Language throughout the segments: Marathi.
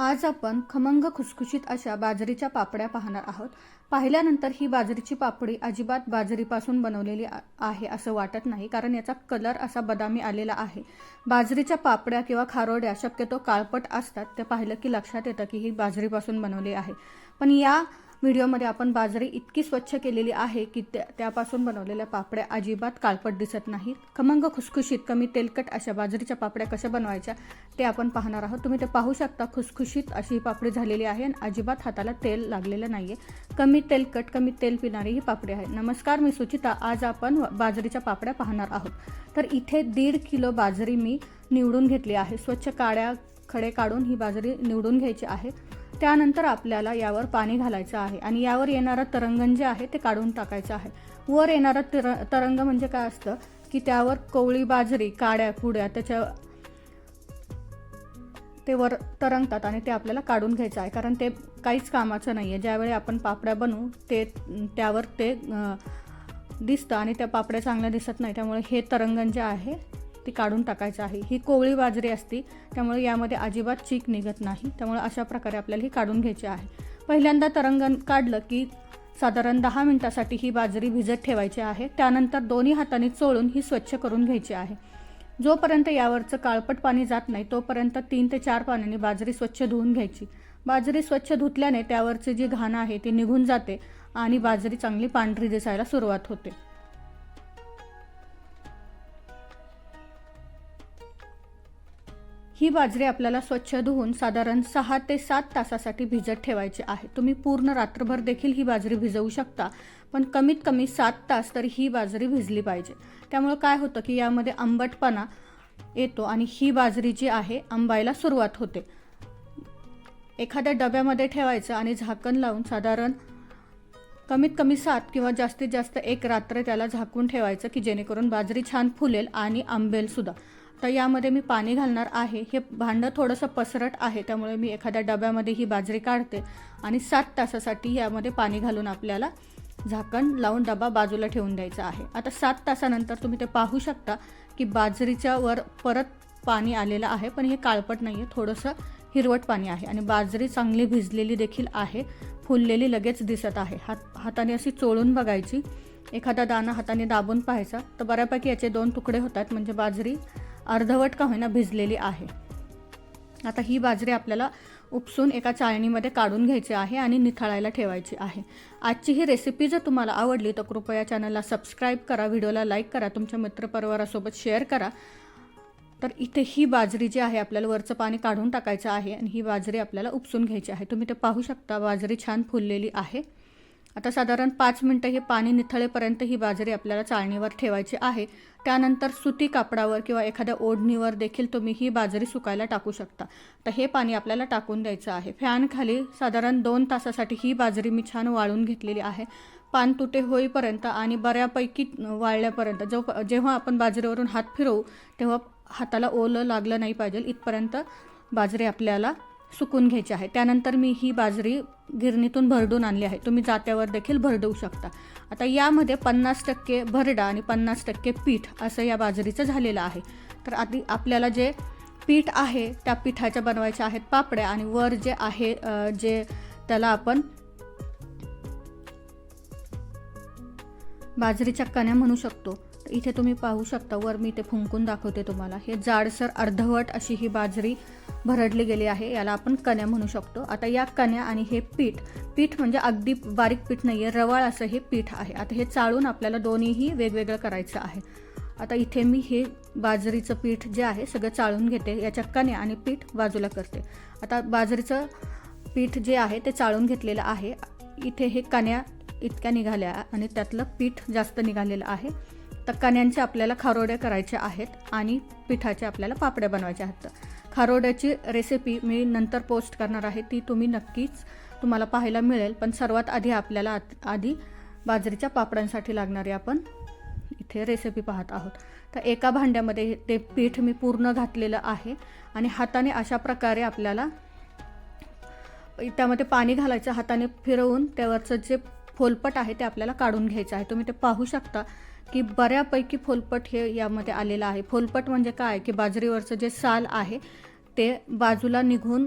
आज आपण खमंग खुसखुशीत अशा बाजरीच्या पापड्या पाहणार आहोत. पाहिल्यानंतर ही बाजरीची पापडी अजिबात बाजरीपासून बनवलेली आहे असं वाटत नाही कारण याचा कलर असा बदामी आलेला आहे. बाजरीच्या पापड्या किंवा खारोड्या शक्यतो काळपट असतात ते पाहिलं की लक्षात येतं की ही बाजरीपासून बनवली आहे. पण या व्हिडिओमध्ये आपण बाजरी इतकी स्वच्छ केलेली आहे की त्या त्यापासून बनवलेल्या पापड्या अजिबात काळपट दिसत नाहीत. खमंग खुसखुशीत कमी तेलकट अशा बाजरीच्या पापड्या कशा बनवायच्या ते आपण पाहणार आहोत. तुम्ही ते पाहू शकता खुसखुशीत अशी ही पापडी झालेली आहे आणि अजिबात हाताला तेल लागलेलं नाही आहे कमी तेलकट कमी तेल पिणारी ही पापडी आहे. नमस्कार मी सुचिता. आज आपण बाजरीच्या पापड्या पाहणार आहोत. तर इथे दीड किलो बाजरी मी निवडून घेतली आहे. स्वच्छ काड्या खडे काढून ही बाजरी निवडून घ्यायची आहे. त्यानंतर आपल्याला यावर पाणी घालायचं आहे आणि यावर येणारं तरंगण जे आहे ते काढून टाकायचं आहे. वर येणारं तर तरंग म्हणजे काय असतं? की त्यावर कोवळी बाजरी काड्या कुड्या त्याच्या ते वर तरंगतात आणि ते आपल्याला काढून घ्यायचं आहे. कारण ते काहीच कामाचं नाही आहे ज्यावेळी आपण पापड्या बनवू ते त्यावर ते दिसतं आणि त्या पापड्या चांगल्या दिसत नाही. त्यामुळे हे तरंगण जे आहे ती काढून टाकायचं आहे. ही कोवळी बाजरी असती त्यामुळे यामध्ये अजिबात चीक निघत नाही. त्यामुळे अशा प्रकारे आपल्याला ही काढून घ्यायची आहे. पहिल्यांदा तरंगण काढलं की साधारण दहा मिनटासाठी ही बाजरी भिजत ठेवायची आहे. त्यानंतर दोन्ही हाताने चोळून ही स्वच्छ करून घ्यायची आहे. जोपर्यंत यावरचं काळपट पाणी जात नाही तोपर्यंत तीन ते चार पाण्याने बाजरी स्वच्छ धुवून घ्यायची. बाजरी स्वच्छ धुतल्याने त्यावरची जी घाण आहे ती निघून जाते आणि बाजरी चांगली पांढरी दिसायला सुरुवात होते. ही बाजरी आपल्याला स्वच्छ धुवून साधारण सहा ते सात तासासाठी भिजत ठेवायची आहे. तुम्ही पूर्ण रात्रभर देखील ही बाजरी भिजवू शकता पण कमीत कमी सात तास तरी ही बाजरी भिजली पाहिजे. त्यामुळं काय होतं की यामध्ये आंबटपणा येतो आणि ही बाजरी जी आहे आंबायला सुरुवात होते. एखाद्या डब्यामध्ये ठेवायचं आणि झाकण लावून साधारण कमीत कमी सात किंवा जास्तीत जास्त एक रात्र त्याला झाकून ठेवायचं की जेणेकरून बाजरी छान फुलेल आणि आंबेलसुद्धा तर यामध्ये मी पाणी घालणार आहे. हे भांडं थोडंसं पसरट आहे त्यामुळे मी एखाद्या डब्यामध्ये ही बाजरी काढते आणि सात तासासाठी यामध्ये पाणी घालून आपल्याला झाकण लावून डबा बाजूला ठेवून द्यायचा आहे. आता सात तासानंतर तुम्ही ते पाहू शकता की बाजरीच्या वर परत पाणी आलेलं आहे पण हे काळपट नाही आहे थोडंसं हिरवट पाणी आहे आणि बाजरी चांगली भिजलेली देखील आहे फुललेली लगेच दिसत आहे. हात हाताने अशी चोळून बघायची. एखादा दाणा हाताने दाबून पाहायचा. तर बऱ्यापैकी याचे दोन तुकडे होतात म्हणजे बाजरी अर्धवट का होईना भिजलेली आहे. आता ही बाजरी आपल्याला उपसून एका चाळणीमध्ये काढून घ्यायची आहे आणि निथाळायला ठेवायची आहे. आजची ही रेसिपी जर तुम्हाला आवडली तर कृपया चॅनलला सबस्क्राईब करा व्हिडिओला लाईक करा तुमच्या मित्रपरिवारासोबत शेअर करा. तर इथे ही बाजरी जी आहे आपल्याला वरचं पाणी काढून टाकायचं आहे आणि ही बाजरी आपल्याला उपसून घ्यायची आहे. तुम्ही ते पाहू शकता बाजरी छान फुललेली आहे. आता साधारण पाच मिनटं हे पाणी निथळेपर्यंत ही बाजरी आपल्याला चाळणीवर ठेवायची आहे. त्यानंतर सुती कापडावर किंवा एखाद्या ओढणीवर देखील तुम्ही ही बाजरी सुकायला टाकू शकता. तर हे पाणी आपल्याला टाकून द्यायचं आहे. फॅनखाली साधारण दोन तासासाठी ही बाजरी मी छान वाळून घेतलेली आहे. पान तुटे होईपर्यंत आणि बऱ्यापैकी वाळल्यापर्यंत जो जेव्हा आपण बाजरीवरून हात फिरवू तेव्हा हाताला ओलं लागलं नाही पाहिजे. इथपर्यंत बाजरी आपल्याला सुकून घ्यायची आहे. त्यानंतर मी ही बाजरी गिरणीतून भरडून आणली आहे. तुम्ही जात्यावर देखील भरडवू शकता. आता यामध्ये पन्नास टक्के भरडा आणि पन्नास टक्के पीठ असं या बाजरीचं झालेलं आहे. तर आधी आपल्याला जे पीठ आहे त्या पिठाच्या बनवायच्या आहेत पापड्या आणि वर जे आहे जे त्याला आपण बाजरीच्या कण्या म्हणू शकतो. इथे तुम्ही पाहू शकता वर मी ते फुंकून दाखवते तुम्हाला. हे जाडसर अर्धवट अशी ही बाजरी भरडले गेले आहे याला आपण कण्या म्हणू शकतो. आता या कण्या आणि हे पीठ पीठ म्हणजे अगदी बारीक पीठ नाही आहे रवाळ असं हे पीठ आहे. आता हे चाळून आपल्याला दोन्हीही वेगवेगळं करायचं आहे. आता इथे मी हे बाजरीचं पीठ जे आहे सगळं चाळून घेते याच्या कण्या आणि पीठ बाजूला करते. आता बाजरीचं पीठ जे आहे ते चाळून घेतलेलं आहे. इथे हे कण्या इतक्या निघाल्या आणि त्यातलं पीठ जास्त निघालेलं आहे. तर कण्यांच्या आपल्याला खारोड्या करायच्या आहेत आणि पिठाच्या आपल्याला पापड्या बनवायच्या आहेत. खारोड्याची रेसिपी मी नंतर पोस्ट करणार आहे. ती तुम्ही नक्कीच तुम्हाला पाहायला मिळेल. पण सर्वात आधी आपल्याला आत- आधी बाजरीच्या पापडांसाठी लागणारी आपण इथे रेसिपी पाहत आहोत. तर एका भांड्यामध्ये ते पीठ मी पूर्ण घातलेलं आहे आणि हाताने अशा प्रकारे आपल्याला त्यामध्ये पाणी घालायचं हाताने फिरवून त्यावरचं जे फोलपट आहे ते आपल्याला काढून घ्यायचं आहे. तुम्ही ते पाहू शकता की बऱ्यापैकी फोलपट हे यामध्ये आलेलं आहे. फोलपट म्हणजे काय? की बाजरीवरचं जे साल आहे ते बाजूला निघून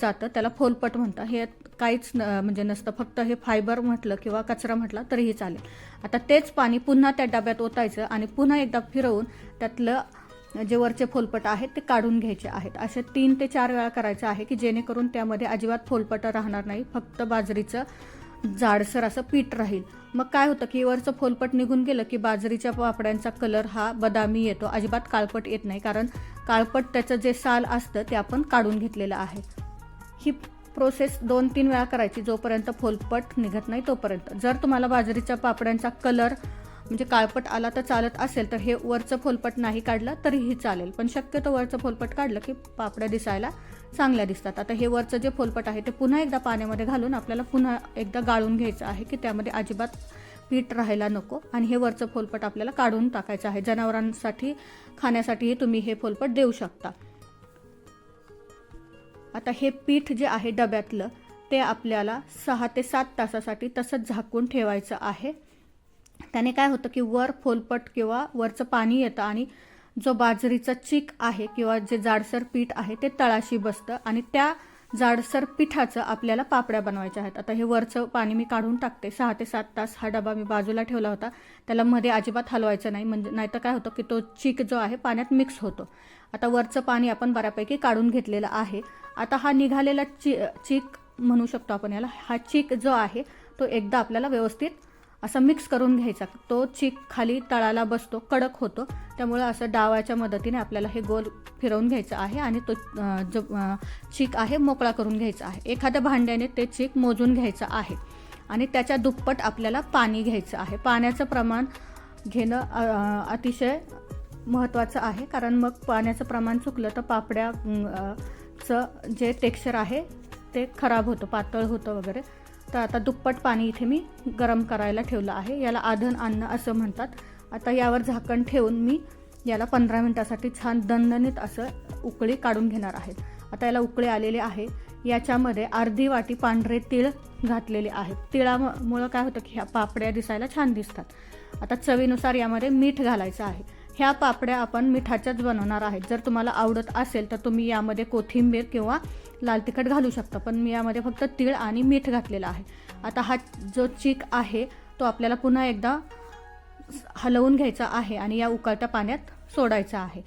जातं. त्याला फोलपट म्हणतं हे काहीच न म्हणजे नसतं. फक्त हे फायबर म्हटलं किंवा कचरा म्हटला तरीही चालेल. आता तेच पाणी पुन्हा त्या डब्यात ओतायचं आणि पुन्हा एकदा फिरवून त्यातलं जे वरचे फोलपट आहेत ते काढून घ्यायचे आहेत. असे तीन ते चार वेळा करायचं आहे की जेणेकरून त्यामध्ये अजिबात फोलपट राहणार नाही. फक्त बाजरीचं जाडसर असं पीठ राहील. मग काय होतं की वरचं फोलपट निघून गेलं की बाजरीच्या पापड्यांचा कलर हा बदामी येतो. अजिबात काळपट येत नाही कारण काळपट त्याचं जे साल असतं ते आपण काढून घेतलेलं आहे. ही प्रोसेस दोन तीन वेळा करायची जोपर्यंत फोलपट निघत नाही तोपर्यंत. जर तुम्हाला बाजरीच्या पापड्यांचा कलर म्हणजे काळपट आला तर चालत असेल तर हे वरचं फोलपट नाही काढलं तरीही चालेल. पण शक्यतो वरचं फोलपट काढलं की पापड्या दिसायला चांगल्या दिसतात. आता हे वरचं जे फोलपट आहे ते पुन्हा एकदा पाण्यामध्ये घालून आपल्याला पुन्हा एकदा गाळून घ्यायचं आहे की त्यामध्ये अजिबात पीठ राहायला नको आणि हे वरचं फोलपट आपल्याला काढून टाकायचं आहे. जनावरांसाठी खाण्यासाठीही तुम्ही हे फोलपट देऊ शकता. आता हे पीठ जे आहे डब्यातलं ते आपल्याला सहा ते सात तासासाठी तसंच झाकून ठेवायचं आहे. त्याने काय होतं की वर फोलपट किंवा वरचं पाणी येतं आणि जो बाजरीचा चीक आहे किंवा जे जाडसर पीठ आहे ते तळाशी बसतं आणि त्या जाडसर पिठाचं आपल्याला पापड्या बनवायच्या आहेत. आता हे वरचं पाणी मी काढून टाकते. सहा ते सात तास हा डबा मी बाजूला ठेवला होता. त्याला मध्ये अजिबात हलवायचं नाही. म्हणजे नाहीतर काय होतं की तो चीक जो आहे पाण्यात मिक्स होतो. आता वरचं पाणी आपण बऱ्यापैकी काढून घेतलेलं आहे. आता हा निघालेला ची चीक म्हणू शकतो आपण याला. हा चीक जो आहे तो एकदा आपल्याला व्यवस्थित असं मिक्स करून घ्यायचा. तो चीक खाली तळाला बसतो कडक होतो. त्यामुळे असं डावाच्या मदतीने आपल्याला हे गोल फिरवून घ्यायचं आहे आणि तो जो चीक आहे मोकळा करून घ्यायचा आहे. एखाद्या भांड्याने ते चीक मोजून घ्यायचं आहे आणि त्याच्या दुप्पट आपल्याला पाणी घ्यायचं आहे. पाण्याचं प्रमाण घेणं अतिशय महत्त्वाचं आहे कारण मग पाण्याचं प्रमाण चुकलं तर पापड्याचं जे टेक्स्चर आहे ते खराब होतं पातळ होतं वगैरे. तर आता दुप्पट पाणी इथे मी गरम करायला ठेवलं आहे. याला आधन अन्न असं म्हणतात. आता यावर झाकण ठेवून मी याला पंधरा मिनटासाठी छान दणदणीत असं उकळी काढून घेणार आहे. आता याला उकळी आलेले आहे. याच्यामध्ये अर्धी वाटी पांढरे तीळ घातलेले आहेत. तिळामुळं काय होतं की ह्या पापड्या दिसायला छान दिसतात. आता चवीनुसार यामध्ये मीठ घालायचं आहे. ह्या पापड्या आपण मिठाच्याच बनवणार आहेत. जर तुम्हाला आवडत असेल तर तुम्ही यामध्ये कोथिंबीर किंवा लाल तिखट घालू शकता पण मी यामध्ये फक्त तीळ आणि मीठ घातलेलं आहे. आता हा जो चीक आहे तो आपल्याला पुन्हा एकदा हलवून घ्यायचा आहे आणि या उकळत्या पाण्यात सोडायचा आहे.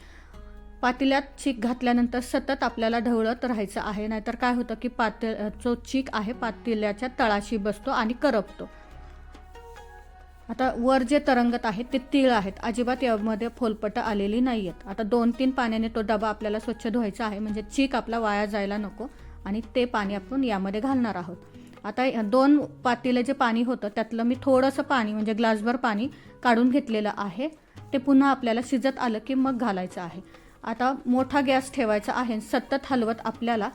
पातेल्यात चीक घातल्यानंतर सतत आपल्याला ढवळत राहायचं आहे नाहीतर काय होतं की पाते जो चीक आहे पातेल्याच्या तळाशी बसतो आणि करपतो. आता वर जे तरंगत आहेत ते तीळ आहेत. अजिबात यामध्ये फोलपट आलेली नाही आहेत आता दोन तीन पाण्याने तो डबा आपल्याला स्वच्छ धुवायचा आहे म्हणजे चीक आपला वाया जायला नको आणि ते पाणी आपण यामध्ये घालणार आहोत. आता दोन पातीलं जे पाणी होतं त्यातलं मी थोडंसं पाणी म्हणजे ग्लासभर पाणी काढून घेतलेलं आहे. ते पुन्हा आपल्याला शिजत आलं की मग घालायचं आहे. आता मोठा गॅस ठेवायचा आहे सतत हलवत आपल्याला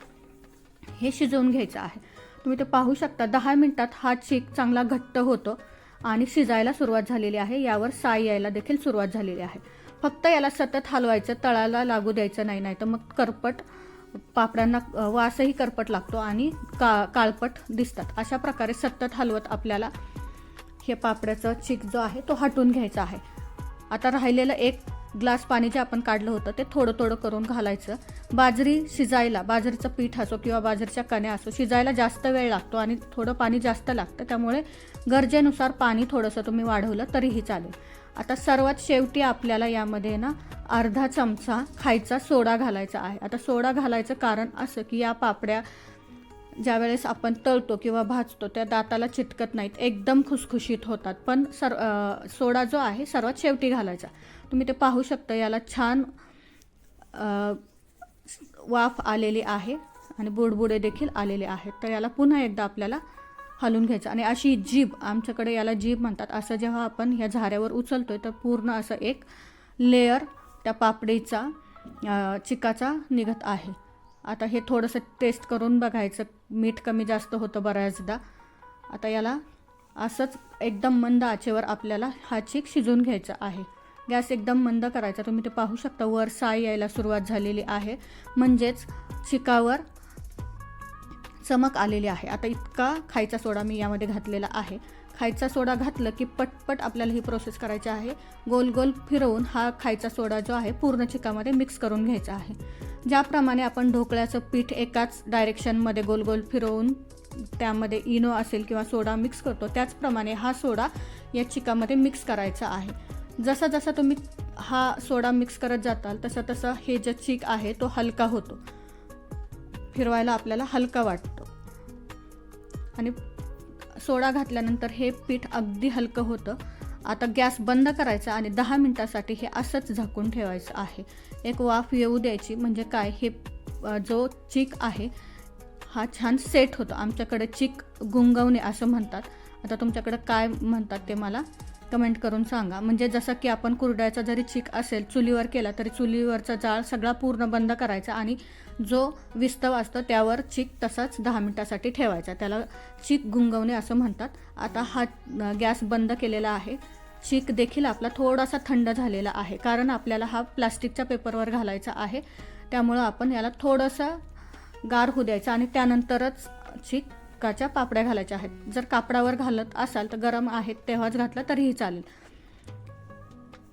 हे शिजवून घ्यायचं आहे. तुम्ही ते पाहू शकता दहा मिनटात हा चीक चांगला घट्ट होतो. आणि शिजायला सुरुवात झालेली आहे. यावर साय यायला देखील सुरुवात झालेली आहे. फक्त याला सतत हलवायचं तळाला लागू द्यायचं नाही नाही तर मग करपट पापड्यांना वासही करपट लागतो आणि का काळपट दिसतात. अशा प्रकारे सतत हलवत आपल्याला हे पापड्याचं चीक जो आहे तो हटून घ्यायचा आहे. आता राहिलेलं एक ग्लास पाणी जे आपण काढलं होतं ते थोडं थोडं करून घालायचं. बाजरी शिजायला बाजरीचं पीठ असो किंवा बाजरीच्या कण्या असो शिजायला जास्त वेळ लागतो आणि थोडं पाणी जास्त लागतं. त्यामुळे गरजेनुसार पाणी थोडंसं तुम्ही वाढवलं तरीही चालेल. आता सर्वात शेवटी आपल्याला यामध्ये ना अर्धा चमचा खायचा सोडा घालायचा आहे. आता सोडा घालायचं कारण असं की या पापड्या ज्यावेळेस आपण तळतो किंवा भाजतो त्या दाताला चिटकत नाहीत. एकदम खुसखुशीत होतात. पण सर सोडा जो आहे सर्वात शेवटी घालायचा. तुम्ही ते पाहू शकता याला छान वाफ आलेली आहे आणि बुडबुडे देखील आलेले आहेत. तर याला पुन्हा एकदा आपल्याला हलून घ्यायचं. आणि अशी जीभ आमच्याकडे याला जीभ म्हणतात. असं जेव्हा आपण ह्या झाऱ्यावर उचलतो आहे तर पूर्ण असं एक लेअर त्या पापडीचा चिकाचा निघत आहे. आता हे थोडंसं टेस्ट करून बघायचं. मीठ कमी जास्त होतं बऱ्याचदा. आता याला असंच एकदम मंद आचेवर आपल्याला हा चीक शिजवून घ्यायचा आहे. गॅस एकदम मंद करायचा. तुम्ही ते पाहू शकता वर साय यायला सुरुवात झालेली आहे. म्हणजेच चिकावर चमक आलेली आहे. आता इतका खायचा सोडा मी यामध्ये घातलेला आहे. खायचा सोडा घातलं की पटपट आपल्याला ही प्रोसेस करायची आहे. गोल गोल फिरवून हा खायचा सोडा जो आहे पूर्ण चिकामध्ये मिक्स करून घ्यायचा आहे. ज्याप्रमाणे आपण ढोकळ्याचं पीठ एकाच डायरेक्शनमध्ये गोल गोल फिरवून त्यामध्ये इनो असेल किंवा सोडा मिक्स करतो त्याचप्रमाणे हा सोडा या चिकामध्ये मिक्स करायचा आहे. जसा जसा तुम्ही हा सोडा मिक्स करत जाताल तसं तसं हे जे चीक आहे तो हलका होतो. फिरवायला आपल्याला हलका वाटतो. आणि सोडा घातल्यानंतर हे पीठ अगदी हलकं होतं. आता गॅस बंद करायचा आणि दहा मिनटासाठी हे असंच झाकून ठेवायचं आहे. एक वाफ येऊ द्यायची म्हणजे काय हे जो चीक आहे हा छान सेट होतो. आमच्याकडे चीक गुंगवणे असं म्हणतात. आता तुमच्याकडे काय म्हणतात ते मला कमेंट करून सांगा. म्हणजे जसं की आपण कुरड्याचा जरी चीक असेल चुलीवर केला तरी चुलीवरचा जाळ सगळा पूर्ण बंद करायचा आणि जो विस्तव असतो त्यावर चीक तसाच दहा मिनटासाठी ठेवायचा. त्याला चीक गुंगवणे असं म्हणतात. आता हा गॅस बंद केलेला आहे. चीक देखील आपला थोडासा थंड झालेला आहे. कारण आपल्याला हा प्लास्टिकच्या पेपरवर घालायचा आहे. त्यामुळं आपण याला थोडंसं गार होऊ द्यायचं आणि त्यानंतरच घटकाच्या पापड्या घालायच्या आहेत. जर कापडावर घालत असाल तर गरम आहेत तेव्हाच घातलं तरीही चालेल.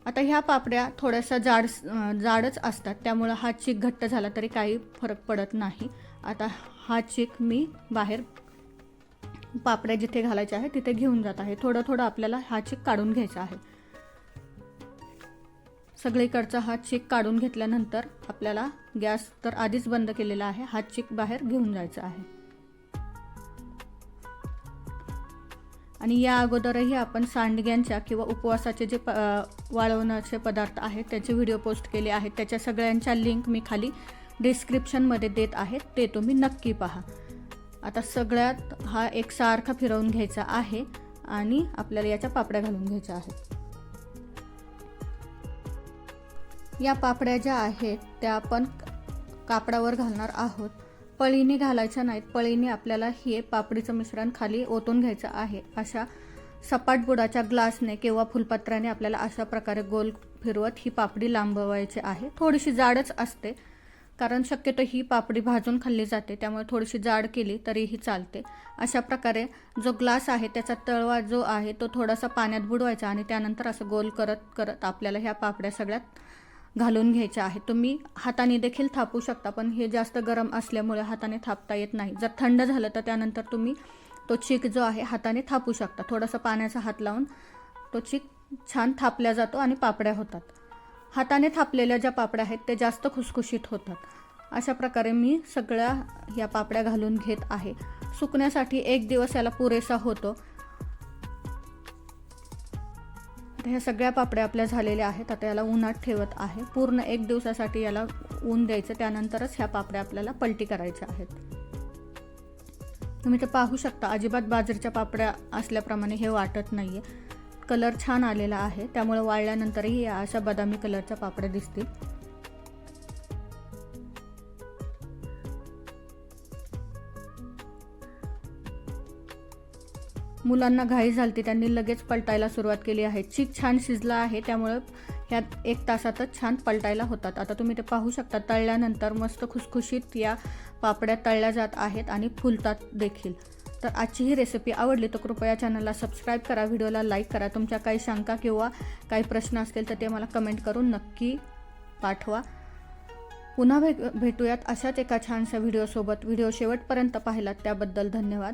आता ह्या पापड्या थोड्याशा जाड जाडच असतात. त्यामुळं हा चीक घट्ट झाला तरी काही फरक पडत नाही. आता हा चीक मी बाहेर पापड्या जिथे घालायच्या आहे तिथे घेऊन जात आहे. थोडं थोडं आपल्याला हा चीक काढून घ्यायचा आहे. सगळीकडचा हा चीक काढून घेतल्यानंतर आपल्याला गॅस तर आधीच बंद केलेला आहे. हा चीक बाहेर घेऊन जायचा आहे. आणि या अगोदरही आपण सांडग्यांच्या किंवा उपवासाचे जे प वाळवण्याचे पदार्थ आहेत त्याचे व्हिडिओ पोस्ट केले आहेत. त्याच्या सगळ्यांच्या लिंक मी खाली डिस्क्रिप्शनमध्ये देत आहे. ते तुम्ही नक्की पहा. आता सगळ्यात हा एक सारखा फिरवून घ्यायचा आहे आणि आपल्याला याच्या पापड्या घालून घ्यायच्या आहेत. या पापड्या ज्या आहेत त्या आपण कापडावर घालणार आहोत. पळीने घालायच्या नाहीत. पळीने आपल्याला हे पापडीचं मिश्रण खाली ओतून घ्यायचं आहे. अशा सपाट बुडाच्या ग्लासने किंवा फुलपत्राने आपल्याला अशा प्रकारे गोल फिरवत ही पापडी लांबवायची आहे. थोडीशी जाडच असते कारण शक्यतो ही पापडी भाजून खाल्ली जाते त्यामुळे थोडीशी जाड केली तरीही चालते. अशा प्रकारे जो ग्लास आहे त्याचा तळवा जो आहे तो थोडासा पाण्यात बुडवायचा आणि त्यानंतर असं गोल करत करत आपल्याला ह्या पापड्या सगळ्यात घालून घ्यायच्या आहेत तुम्ही हाताने देखील थापू शकता पण हे जास्त गरम असल्यामुळे हाताने थापता येत नाही. जर थंड झालं तर त्यानंतर तुम्ही तो चीक जो आहे हाताने थापू शकता. थोडासा पाण्याचा हात लावून तो चीक छान थापल्या जातो आणि पापड्या होतात. हाताने थापलेल्या ज्या पापड्या आहेत ते जास्त खुसखुशीत होतात. अशा प्रकारे मी सगळ्या या पापड्या घालून घेत आहे. सुकण्यासाठी एक दिवस याला पुरेसा होतो. तर ह्या सगळ्या पापड्या आपल्या झालेल्या आहेत. आता याला उन्हात ठेवत आहे. पूर्ण एक दिवसासाठी याला ऊन द्यायचं. त्यानंतरच ह्या पापड्या आपल्याला पलटी करायच्या आहेत. तुम्ही ते पाहू शकता. अजिबात बाजरीच्या पापड्या असल्याप्रमाणे हे वाटत नाही आहे कलर छान आलेला आहे. त्यामुळे वाळल्यानंतरही अशा बदामी कलरच्या पापड्या दिसतील. मुलांना घाई झालती. त्यांनी लगेच पलटायला सुरुवात केली आहे. चीक छान शिजला आहे त्यामुळं ह्यात एक तासातच छान पलटायला होतात. आता तुम्ही ते पाहू शकता. तळल्यानंतर मस्त खुसखुशीत या पापड्या तळल्या जात आहेत आणि फुलतात देखील. तर आजची ही रेसिपी आवडली तर कृपया चॅनलला सबस्क्राईब करा व्हिडिओला लाईक करा. तुमच्या काही शंका किंवा काही प्रश्न असतील तर ते मला कमेंट करून नक्की पाठवा. पुन्हा भे भेटूयात अशाच एका छानशा व्हिडिओसोबत व्हिडिओ शेवटपर्यंत पाहिलात त्याबद्दल धन्यवाद.